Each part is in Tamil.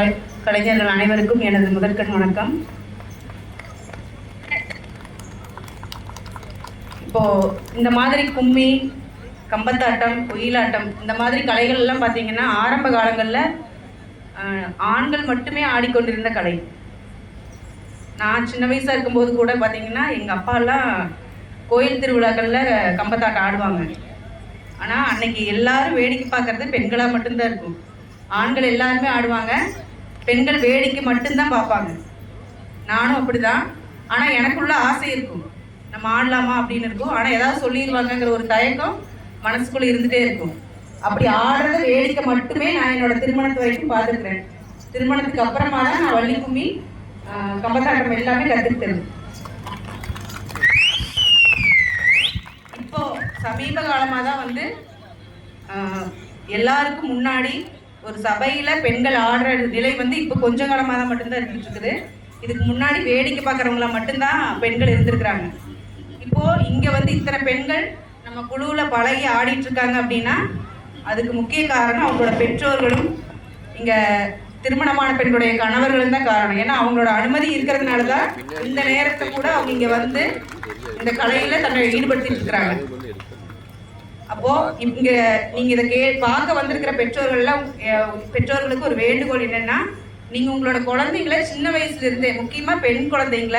கலை- கலைஞர்கள் அனைவருக்கும் எனது முதற்கண் வணக்கம். இப்போ இந்த மாதிரி கும்மி கம்பத்தாட்டம் ஒயிலாட்டம் இந்த மாதிரி கலைகள் எல்லாம் பார்த்தீங்கன்னா ஆரம்ப காலங்களில் ஆண்கள் மட்டுமே ஆடிக்கொண்டிருந்த கலை. நான் சின்ன வயசாக இருக்கும்போது கூட பார்த்தீங்கன்னா எங்கள் அப்பாலாம் கோயில் திருவிழாக்களில் கம்பத்தாட்டம் ஆடுவாங்க. ஆனால் அன்னைக்கு எல்லாரும் வேடிக்கை பார்க்கறது பெண்களாக மட்டும்தான் இருக்கும். ஆண்கள் எல்லாருமே ஆடுவாங்க. பெண்கள் வேடிக்கை மட்டும்தான் பார்ப்பாங்க. நானும் அப்படிதான். ஆனால் எனக்குள்ள ஆசை இருக்கும். நம்ம ஆடலாமா அப்படின்னு இருக்கும். ஆனால் ஏதாவது சொல்லிடுவாங்கங்கிற ஒரு தயக்கம் மனசுக்குள்ளே இருந்துகிட்டே இருக்கும். அப்படி ஆடுறத வேடிக்கை மட்டுமே நான் என்னோட திருமணத்து வரைக்கும் பார்த்துருக்குறேன். திருமணத்துக்கு அப்புறமா தான் நான் வள்ளி கும்மி கம்பத்தாட்டம் எல்லாமே கற்றுக்கிட்டது இப்போ சமீப காலமாக தான் வந்து எல்லாருக்கும் முன்னாடி ஒரு சபையில் பெண்கள் ஆடுற நிலை வந்து இப்போ கொஞ்ச காலமாக தான் மட்டும்தான் இருந்துட்டு இருக்குது இதுக்கு முன்னாடி வேடிக்கை பார்க்குறவங்கள மட்டும்தான் பெண்கள் இருந்திருக்கிறாங்க. இப்போ இங்கே வந்து இத்தனை பெண்கள் நம்ம குழுவில் பழகி ஆடிட்டு இருக்காங்க அப்படின்னா அதுக்கு முக்கிய காரணம் அவங்களோட பெற்றோர்களும் இங்கே திருமணமான பெண்களுடைய கணவர்களும் தான் காரணம். ஏன்னா அவங்களோட அனுமதி இருக்கிறதுனால தான் இந்த நேரத்தை கூட அவங்க இங்கே வந்து இந்த கலையில் தன்னை ஈடுபடுத்திட்டு இருக்கிறாங்க அப்போ இங்க நீங்க இதை கே பார்க்க வந்திருக்கிற பெற்றோர்கள்லாம் பெற்றோர்களுக்கு ஒரு வேண்டுகோள் என்னன்னா நீங்க உங்களோட குழந்தைங்களை சின்ன வயசுல இருந்தே முக்கியமா பெண் குழந்தைங்கள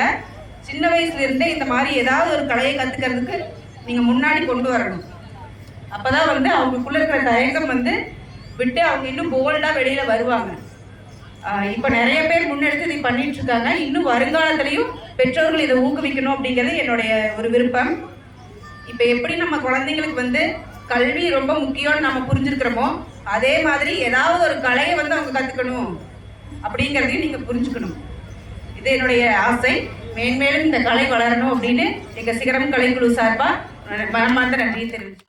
சின்ன வயசுல இருந்தே இந்த மாதிரி ஏதாவது ஒரு கலையை கத்துக்கிறதுக்கு நீங்க முன்னாடி கொண்டு வரணும். அப்பதான் வந்து அவங்களுக்குள்ள இருக்கிற தயக்கம் வந்து விட்டு அவங்க இன்னும் போல்டா வெளியில வருவாங்க. இப்போ இப்ப நிறைய பேர் முன்னெடுத்து இதை பண்ணிட்டு இருக்காங்க. இன்னும் வருங்காலத்திலையும் பெற்றோர்கள் இதை ஊக்குவிக்கணும் அப்படிங்கிறது என்னுடைய ஒரு விருப்பம். இப்போ எப்படி நம்ம குழந்தைங்களுக்கு வந்து கல்வி ரொம்ப முக்கியம்னு நம்ம புரிஞ்சுருக்கிறோமோ அதே மாதிரி ஏதாவது ஒரு கலையை வந்து அவங்க கற்றுக்கணும் அப்படிங்கிறதையும் நீங்கள் புரிஞ்சுக்கணும். இது என்னுடைய ஆசை. மேன்மேலும் இந்த கலை வளரணும் அப்படின்னு எங்கள் சிகரம் கலைக்குழு சார்பாக மனமார்ந்த நன்றியை தெரிவிச்சு